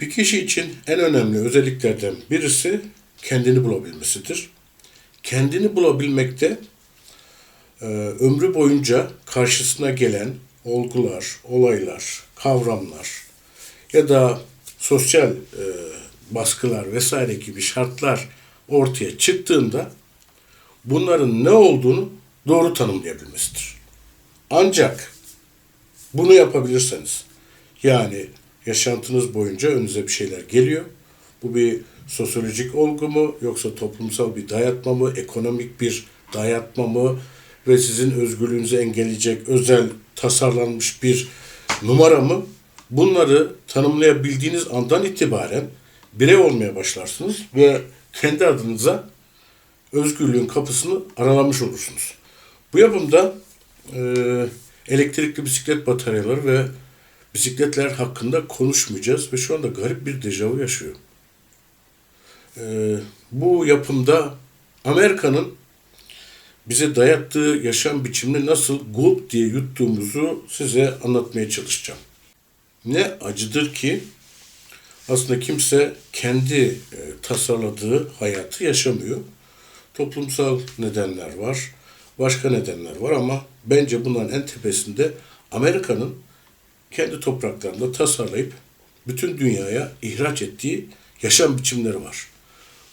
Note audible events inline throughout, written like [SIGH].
Bir kişi için en önemli özelliklerden birisi kendini bulabilmesidir. Kendini bulabilmekte e, ömrü boyunca karşısına gelen olgular, olaylar, kavramlar ya da sosyal e, baskılar vesaire gibi şartlar ortaya çıktığında bunların ne olduğunu doğru tanımlayabilmesidir. Ancak bunu yapabilirseniz yani yaşantınız boyunca önünüze bir şeyler geliyor. Bu bir sosyolojik olgu mu yoksa toplumsal bir dayatma mı, ekonomik bir dayatma mı ve sizin özgürlüğünüzü engelleyecek özel tasarlanmış bir numara mı? Bunları tanımlayabildiğiniz andan itibaren birey olmaya başlarsınız ve kendi adınıza özgürlüğün kapısını aralamış olursunuz. Bu yapımda e, elektrikli bisiklet bataryaları ve bisikletler hakkında konuşmayacağız ve şu anda garip bir dejavu yaşıyor. E, bu yapımda Amerika'nın bize dayattığı yaşam biçimini nasıl gulp diye yuttuğumuzu size anlatmaya çalışacağım. Ne acıdır ki aslında kimse kendi e, tasarladığı hayatı yaşamıyor. Toplumsal nedenler var, başka nedenler var ama bence bunların en tepesinde Amerika'nın kendi topraklarında tasarlayıp bütün dünyaya ihraç ettiği yaşam biçimleri var.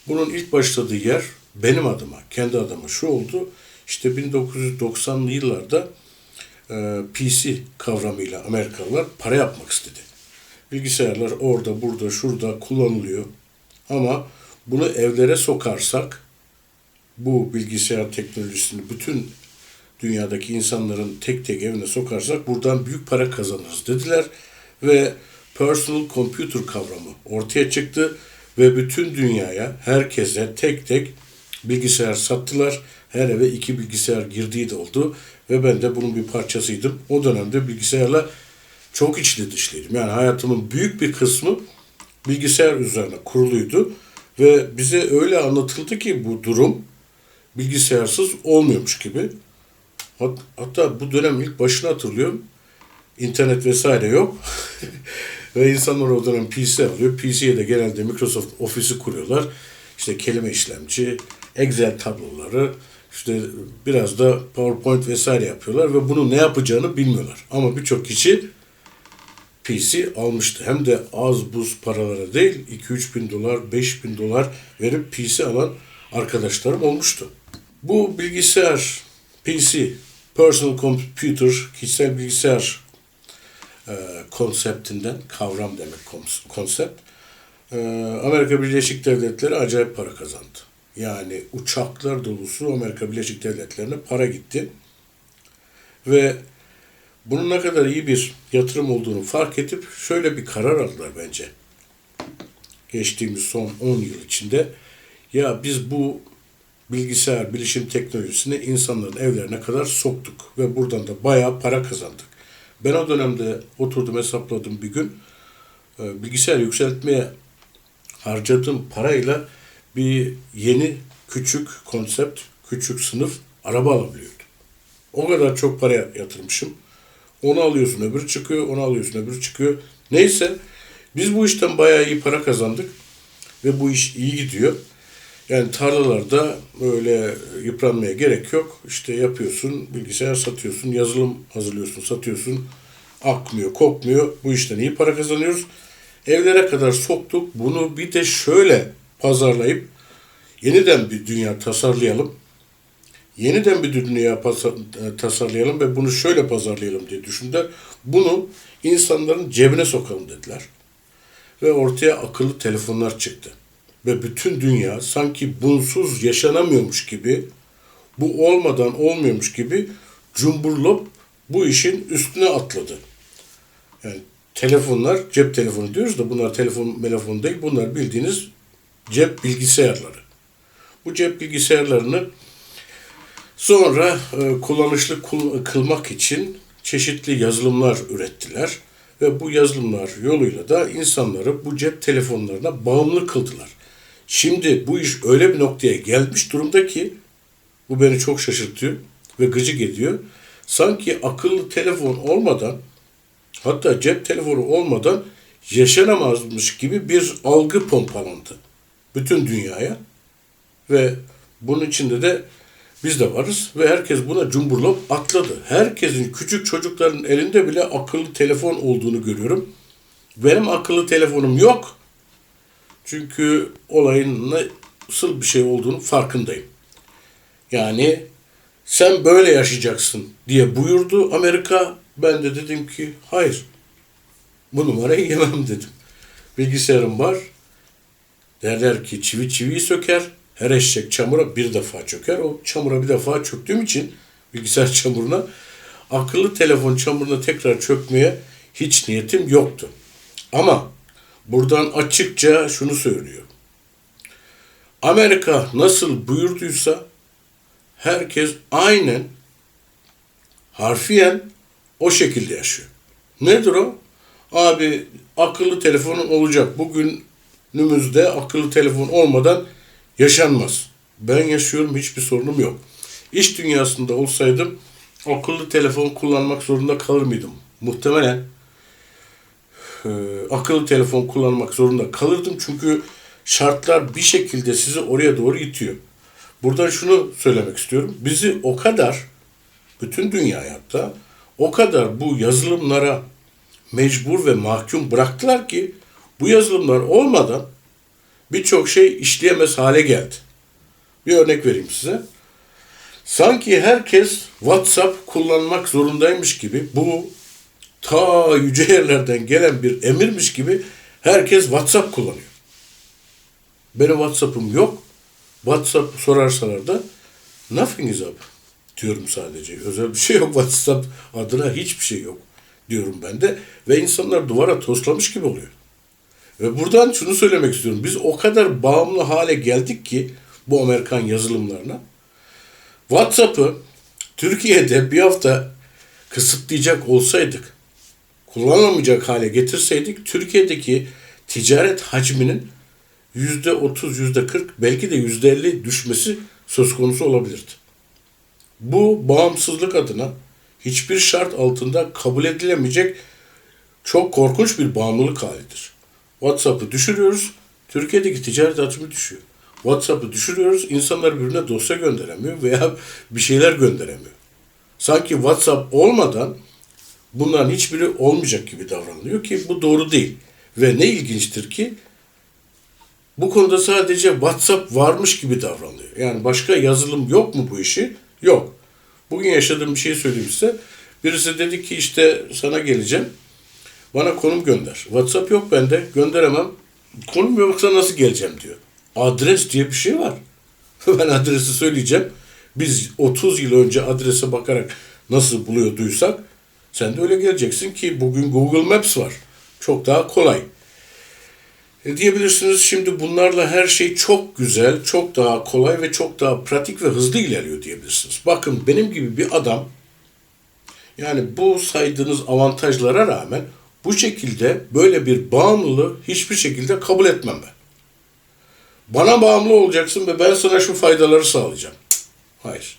Bunun ilk başladığı yer benim adıma, kendi adıma şu oldu. İşte 1990'lı yıllarda e, PC kavramıyla Amerikalılar para yapmak istedi. Bilgisayarlar orada, burada, şurada kullanılıyor. Ama bunu evlere sokarsak bu bilgisayar teknolojisini bütün dünyadaki insanların tek tek evine sokarsak buradan büyük para kazanırız dediler ve personal computer kavramı ortaya çıktı ve bütün dünyaya herkese tek tek bilgisayar sattılar. Her eve iki bilgisayar girdiği de oldu ve ben de bunun bir parçasıydım. O dönemde bilgisayarla çok içli dışlıydım. Yani hayatımın büyük bir kısmı bilgisayar üzerine kuruluydu ve bize öyle anlatıldı ki bu durum bilgisayarsız olmuyormuş gibi. Hat- Hatta bu dönem ilk başını hatırlıyorum. İnternet vesaire yok. [LAUGHS] Ve insanlar o dönem PC alıyor. PC'ye de genelde Microsoft Office'i kuruyorlar. İşte kelime işlemci, Excel tabloları, işte biraz da PowerPoint vesaire yapıyorlar ve bunu ne yapacağını bilmiyorlar. Ama birçok kişi PC almıştı. Hem de az buz paralara değil 2-3 bin dolar, 5 bin dolar verip PC alan arkadaşlarım olmuştu. Bu bilgisayar, PC, personal computer, kişisel bilgisayar e, konseptinden, kavram demek kons- konsept, e, Amerika Birleşik Devletleri acayip para kazandı. Yani uçaklar dolusu Amerika Birleşik Devletleri'ne para gitti. Ve bunun ne kadar iyi bir yatırım olduğunu fark edip şöyle bir karar aldılar bence. Geçtiğimiz son 10 yıl içinde ya biz bu bilgisayar, bilişim teknolojisini insanların evlerine kadar soktuk ve buradan da bayağı para kazandık. Ben o dönemde oturdum hesapladım bir gün. Ee, Bilgisayar yükseltmeye harcadığım parayla bir yeni küçük konsept, küçük sınıf araba alabiliyordum. O kadar çok para yatırmışım. Onu alıyorsun öbürü çıkıyor, onu alıyorsun öbürü çıkıyor. Neyse biz bu işten bayağı iyi para kazandık ve bu iş iyi gidiyor. Yani tarlalarda öyle yıpranmaya gerek yok. İşte yapıyorsun, bilgisayar satıyorsun, yazılım hazırlıyorsun, satıyorsun. Akmıyor, kokmuyor. Bu işten iyi para kazanıyoruz. Evlere kadar soktuk. Bunu bir de şöyle pazarlayıp yeniden bir dünya tasarlayalım. Yeniden bir dünya tasarlayalım ve bunu şöyle pazarlayalım diye düşündüler. Bunu insanların cebine sokalım dediler. Ve ortaya akıllı telefonlar çıktı. Ve bütün dünya sanki bunsuz yaşanamıyormuş gibi, bu olmadan olmuyormuş gibi cumburlop bu işin üstüne atladı. Yani telefonlar, cep telefonu diyoruz da bunlar telefon, telefon değil, bunlar bildiğiniz cep bilgisayarları. Bu cep bilgisayarlarını sonra e, kullanışlı kul- kılmak için çeşitli yazılımlar ürettiler ve bu yazılımlar yoluyla da insanları bu cep telefonlarına bağımlı kıldılar. Şimdi bu iş öyle bir noktaya gelmiş durumda ki bu beni çok şaşırtıyor ve gıcık ediyor. Sanki akıllı telefon olmadan hatta cep telefonu olmadan yaşanamazmış gibi bir algı pompalandı bütün dünyaya ve bunun içinde de biz de varız ve herkes buna cumburlop atladı. Herkesin küçük çocukların elinde bile akıllı telefon olduğunu görüyorum. Benim akıllı telefonum yok. Çünkü olayın nasıl bir şey olduğunu farkındayım. Yani sen böyle yaşayacaksın diye buyurdu Amerika. Ben de dedim ki hayır. Bu numarayı yemem dedim. Bilgisayarım var. Derler ki çivi çiviyi söker. Her eşek çamura bir defa çöker. O çamura bir defa çöktüğüm için bilgisayar [LAUGHS] çamuruna akıllı telefon çamuruna tekrar çökmeye hiç niyetim yoktu. Ama buradan açıkça şunu söylüyor. Amerika nasıl buyurduysa herkes aynen harfiyen o şekilde yaşıyor. Nedir o? Abi akıllı telefonun olacak. Bugünümüzde akıllı telefon olmadan yaşanmaz. Ben yaşıyorum hiçbir sorunum yok. İş dünyasında olsaydım akıllı telefon kullanmak zorunda kalır mıydım? Muhtemelen e, akıllı telefon kullanmak zorunda kalırdım çünkü şartlar bir şekilde sizi oraya doğru itiyor. Buradan şunu söylemek istiyorum. Bizi o kadar bütün dünya hatta o kadar bu yazılımlara mecbur ve mahkum bıraktılar ki bu yazılımlar olmadan birçok şey işleyemez hale geldi. Bir örnek vereyim size. Sanki herkes WhatsApp kullanmak zorundaymış gibi bu ta yüce yerlerden gelen bir emirmiş gibi herkes WhatsApp kullanıyor. Benim WhatsApp'ım yok. WhatsApp sorarsalar da nothing is up diyorum sadece. Özel bir şey yok WhatsApp adına hiçbir şey yok diyorum ben de. Ve insanlar duvara toslamış gibi oluyor. Ve buradan şunu söylemek istiyorum. Biz o kadar bağımlı hale geldik ki bu Amerikan yazılımlarına. WhatsApp'ı Türkiye'de bir hafta kısıtlayacak olsaydık, kullanılmayacak hale getirseydik Türkiye'deki ticaret hacminin yüzde otuz, yüzde kırk, belki de yüzde elli düşmesi söz konusu olabilirdi. Bu bağımsızlık adına hiçbir şart altında kabul edilemeyecek çok korkunç bir bağımlılık halidir. WhatsApp'ı düşürüyoruz, Türkiye'deki ticaret hacmi düşüyor. WhatsApp'ı düşürüyoruz, insanlar birbirine dosya gönderemiyor veya bir şeyler gönderemiyor. Sanki WhatsApp olmadan bunların hiçbiri olmayacak gibi davranılıyor ki bu doğru değil. Ve ne ilginçtir ki bu konuda sadece WhatsApp varmış gibi davranılıyor. Yani başka yazılım yok mu bu işi? Yok. Bugün yaşadığım bir şey söyleyeyim size. Birisi dedi ki işte sana geleceğim. Bana konum gönder. WhatsApp yok bende. Gönderemem. Konum yoksa nasıl geleceğim diyor. Adres diye bir şey var. [LAUGHS] ben adresi söyleyeceğim. Biz 30 yıl önce adrese bakarak nasıl buluyorduysak sen de öyle geleceksin ki bugün Google Maps var. Çok daha kolay. E diyebilirsiniz şimdi bunlarla her şey çok güzel, çok daha kolay ve çok daha pratik ve hızlı ilerliyor diyebilirsiniz. Bakın benim gibi bir adam yani bu saydığınız avantajlara rağmen bu şekilde böyle bir bağımlılığı hiçbir şekilde kabul etmem ben. Bana bağımlı olacaksın ve ben sana şu faydaları sağlayacağım. Hayır.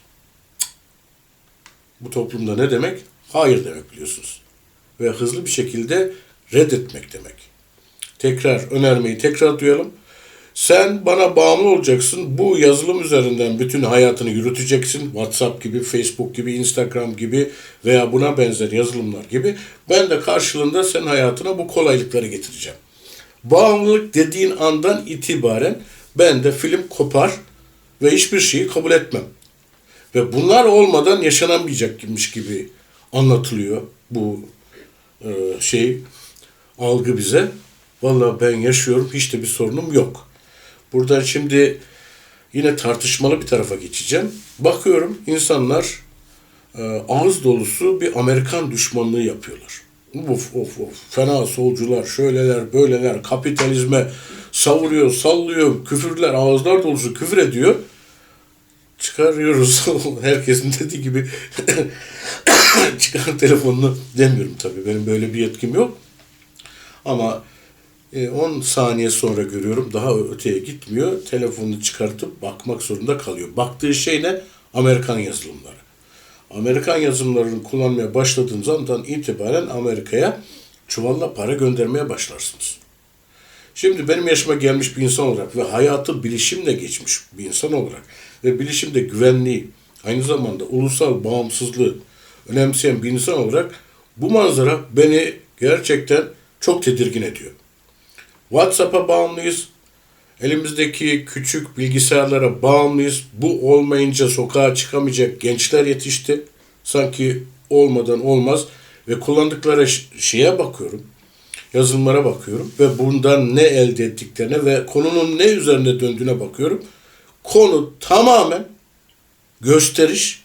Bu toplumda ne demek? Hayır demek biliyorsunuz. Ve hızlı bir şekilde reddetmek demek. Tekrar önermeyi tekrar duyalım. Sen bana bağımlı olacaksın. Bu yazılım üzerinden bütün hayatını yürüteceksin. WhatsApp gibi, Facebook gibi, Instagram gibi veya buna benzer yazılımlar gibi. Ben de karşılığında senin hayatına bu kolaylıkları getireceğim. Bağımlılık dediğin andan itibaren ben de film kopar ve hiçbir şeyi kabul etmem. Ve bunlar olmadan yaşanamayacakmış gibi anlatılıyor bu e, şey algı bize. Vallahi ben yaşıyorum hiç de bir sorunum yok. Buradan şimdi yine tartışmalı bir tarafa geçeceğim. Bakıyorum insanlar e, ağız dolusu bir Amerikan düşmanlığı yapıyorlar. Of of of fena solcular şöyleler böyleler kapitalizme savuruyor sallıyor küfürler ağızlar dolusu küfür ediyor. Çıkarıyoruz [LAUGHS] herkesin dediği gibi [COUGHS] çıkar telefonunu demiyorum tabii benim böyle bir yetkim yok. Ama 10 e, saniye sonra görüyorum daha öteye gitmiyor. Telefonunu çıkartıp bakmak zorunda kalıyor. Baktığı şey ne? Amerikan yazılımları. Amerikan yazılımlarını kullanmaya başladığın zamandan itibaren Amerika'ya çuvalla para göndermeye başlarsınız. Şimdi benim yaşıma gelmiş bir insan olarak ve hayatı bilişimle geçmiş bir insan olarak ve bilişimde güvenliği, aynı zamanda ulusal bağımsızlığı önemseyen bir insan olarak bu manzara beni gerçekten çok tedirgin ediyor. WhatsApp'a bağımlıyız. Elimizdeki küçük bilgisayarlara bağımlıyız. Bu olmayınca sokağa çıkamayacak gençler yetişti. Sanki olmadan olmaz ve kullandıkları şeye bakıyorum. Yazılımlara bakıyorum ve bundan ne elde ettiklerine ve konunun ne üzerine döndüğüne bakıyorum. Konu tamamen gösteriş,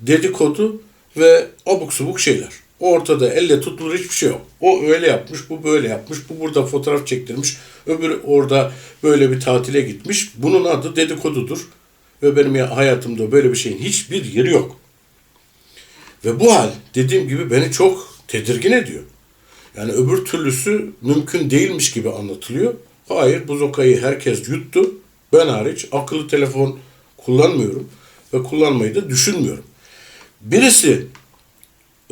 dedikodu ve abuk subuk şeyler. Ortada elle tutulur hiçbir şey yok. O öyle yapmış, bu böyle yapmış, bu burada fotoğraf çektirmiş, öbürü orada böyle bir tatile gitmiş. Bunun adı dedikodudur. Ve benim ya- hayatımda böyle bir şeyin hiçbir yeri yok. Ve bu hal dediğim gibi beni çok tedirgin ediyor. Yani öbür türlüsü mümkün değilmiş gibi anlatılıyor. Hayır bu zokayı herkes yuttu. Ben hariç akıllı telefon kullanmıyorum ve kullanmayı da düşünmüyorum. Birisi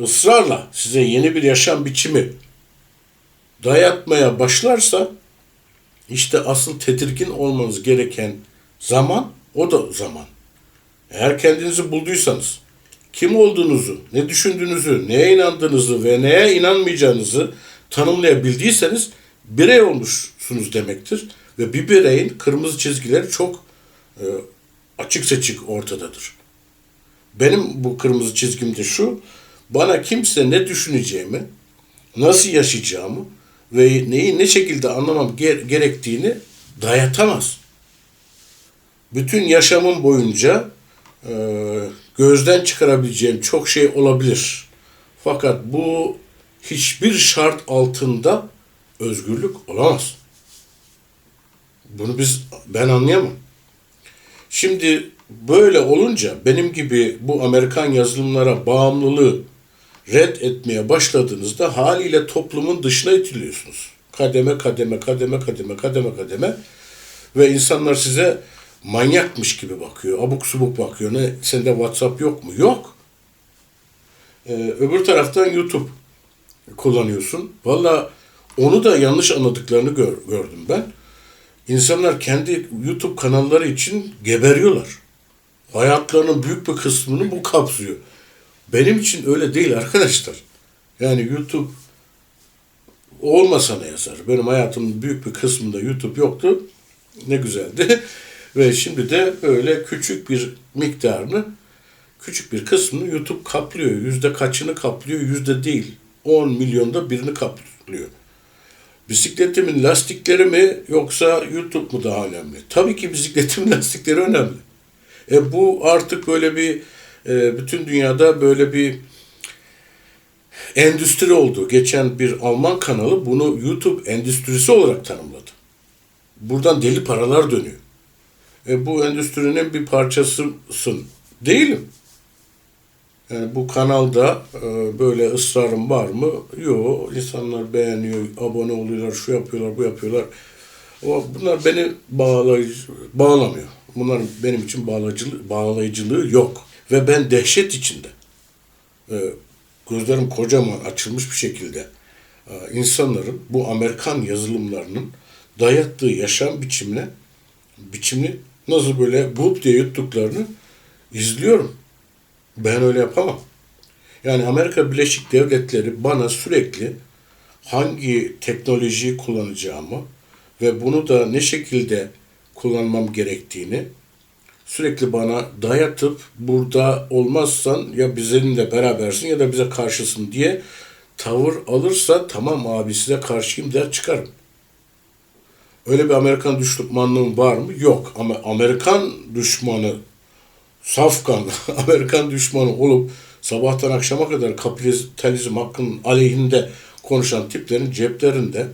ısrarla size yeni bir yaşam biçimi dayatmaya başlarsa işte asıl tedirgin olmanız gereken zaman o da zaman. Eğer kendinizi bulduysanız, kim olduğunuzu, ne düşündüğünüzü, neye inandığınızı ve neye inanmayacağınızı tanımlayabildiyseniz birey olmuşsunuz demektir. Ve bir bireyin kırmızı çizgileri çok e, açık seçik ortadadır. Benim bu kırmızı çizgim de şu, bana kimse ne düşüneceğimi, nasıl yaşayacağımı ve neyi ne şekilde anlamam ge- gerektiğini dayatamaz. Bütün yaşamım boyunca e, gözden çıkarabileceğim çok şey olabilir. Fakat bu hiçbir şart altında özgürlük olamaz. Bunu biz ben anlayamam. Şimdi böyle olunca benim gibi bu Amerikan yazılımlara bağımlılığı red etmeye başladığınızda haliyle toplumun dışına itiliyorsunuz. Kademe kademe kademe kademe kademe kademe ve insanlar size manyakmış gibi bakıyor. Abuk subuk bakıyor. Ne sende WhatsApp yok mu? Yok. Ee, öbür taraftan YouTube kullanıyorsun. Valla onu da yanlış anladıklarını gör- gördüm ben. İnsanlar kendi YouTube kanalları için geberiyorlar. Hayatlarının büyük bir kısmını bu kapsıyor. Benim için öyle değil arkadaşlar. Yani YouTube olmasa ne yazar? Benim hayatımın büyük bir kısmında YouTube yoktu. Ne güzeldi. [LAUGHS] Ve şimdi de öyle küçük bir miktarını, küçük bir kısmını YouTube kaplıyor. Yüzde kaçını kaplıyor? Yüzde değil. 10 milyonda birini kaplıyor. Bisikletimin lastikleri mi yoksa YouTube mu daha önemli? Tabii ki bisikletimin [LAUGHS] lastikleri önemli. E bu artık böyle bir e, bütün dünyada böyle bir endüstri oldu. Geçen bir Alman kanalı bunu YouTube endüstrisi olarak tanımladı. Buradan deli paralar dönüyor. E, bu endüstrinin bir parçasısın. Değilim. Yani bu kanalda e, böyle ısrarım var mı? Yok. İnsanlar beğeniyor, abone oluyorlar, şu yapıyorlar, bu yapıyorlar. Ama bunlar beni bağlayıcı, bağlamıyor. Bunların benim için bağlayıcılığı, bağlayıcılığı yok. Ve ben dehşet içinde. E, gözlerim kocaman açılmış bir şekilde e, insanların bu Amerikan yazılımlarının dayattığı yaşam biçimine biçimini nasıl böyle bup diye yuttuklarını izliyorum. Ben öyle yapamam. Yani Amerika Birleşik Devletleri bana sürekli hangi teknolojiyi kullanacağımı ve bunu da ne şekilde kullanmam gerektiğini sürekli bana dayatıp burada olmazsan ya bizimle berabersin ya da bize karşısın diye tavır alırsa tamam abi size karşıyım der çıkarım. Öyle bir Amerikan düşmanlığım var mı? Yok. Ama Amerikan düşmanı safkan, [LAUGHS] Amerikan düşmanı olup sabahtan akşama kadar kapitalizm hakkının aleyhinde konuşan tiplerin ceplerinde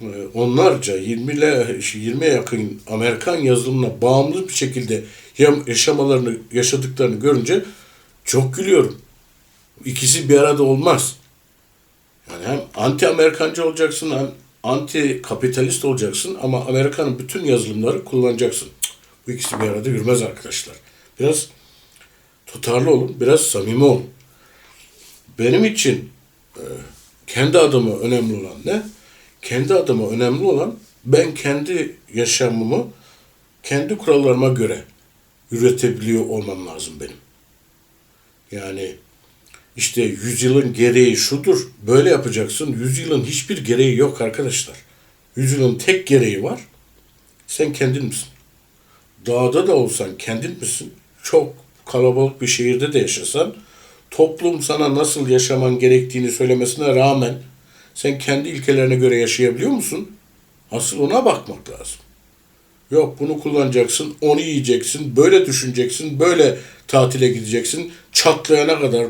e, onlarca 20 ile 20'ye yakın Amerikan yazılımına bağımlı bir şekilde yaşamalarını yaşadıklarını görünce çok gülüyorum. İkisi bir arada olmaz. Yani hem anti Amerikancı olacaksın hem anti kapitalist olacaksın ama Amerika'nın bütün yazılımları kullanacaksın. Bu ikisi bir arada yürümez arkadaşlar. Biraz tutarlı olun, biraz samimi olun. Benim için e, kendi adıma önemli olan ne? Kendi adıma önemli olan ben kendi yaşamımı kendi kurallarıma göre üretebiliyor olmam lazım benim. Yani işte yüzyılın gereği şudur, böyle yapacaksın. Yüzyılın hiçbir gereği yok arkadaşlar. Yüzyılın tek gereği var. Sen kendin misin? Dağda da olsan kendin misin? Çok kalabalık bir şehirde de yaşasan, toplum sana nasıl yaşaman gerektiğini söylemesine rağmen sen kendi ilkelerine göre yaşayabiliyor musun? Asıl ona bakmak lazım. Yok bunu kullanacaksın, onu yiyeceksin, böyle düşüneceksin, böyle tatile gideceksin. Çatlayana kadar,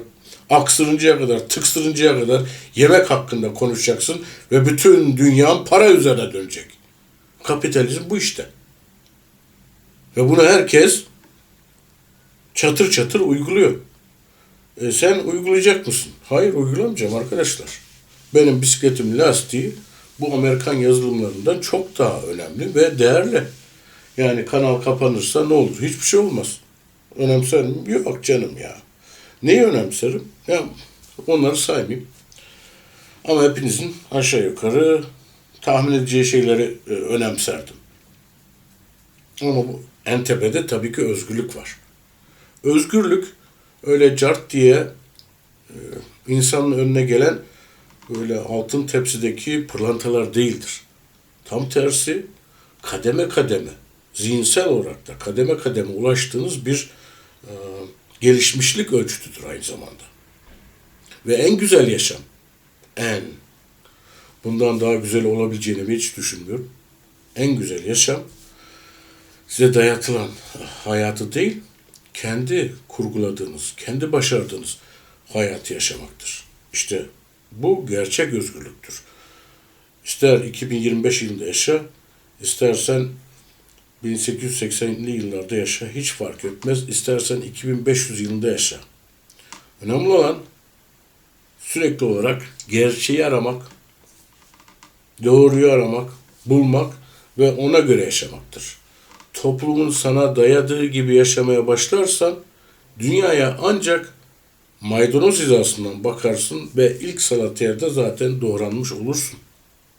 aksırıncaya kadar, tıksırıncaya kadar yemek hakkında konuşacaksın ve bütün dünyan para üzerine dönecek. Kapitalizm bu işte. Ve bunu herkes çatır çatır uyguluyor. E sen uygulayacak mısın? Hayır uygulamayacağım arkadaşlar. Benim bisikletim lastiği bu Amerikan yazılımlarından çok daha önemli ve değerli. Yani kanal kapanırsa ne olur? Hiçbir şey olmaz. Önemser miyim? Yok canım ya. Neyi önemserim? Ya onları saymayayım. Ama hepinizin aşağı yukarı tahmin edeceği şeyleri e, önemserdim. Ama bu en tepede tabii ki özgürlük var. Özgürlük öyle cart diye e, insanın önüne gelen böyle altın tepsideki pırlantalar değildir. Tam tersi kademe kademe, zihinsel olarak da kademe kademe ulaştığınız bir e, gelişmişlik ölçütüdür aynı zamanda. Ve en güzel yaşam, en, bundan daha güzel olabileceğini hiç düşünmüyorum. En güzel yaşam, size dayatılan hayatı değil, kendi kurguladığınız, kendi başardığınız hayatı yaşamaktır. İşte bu gerçek özgürlüktür. İster 2025 yılında yaşa, istersen 1880'li yıllarda yaşa, hiç fark etmez. İstersen 2500 yılında yaşa. Önemli olan sürekli olarak gerçeği aramak, doğruyu aramak, bulmak ve ona göre yaşamaktır. Toplumun sana dayadığı gibi yaşamaya başlarsan dünyaya ancak maydanoz hizasından bakarsın ve ilk salatiyerde zaten doğranmış olursun.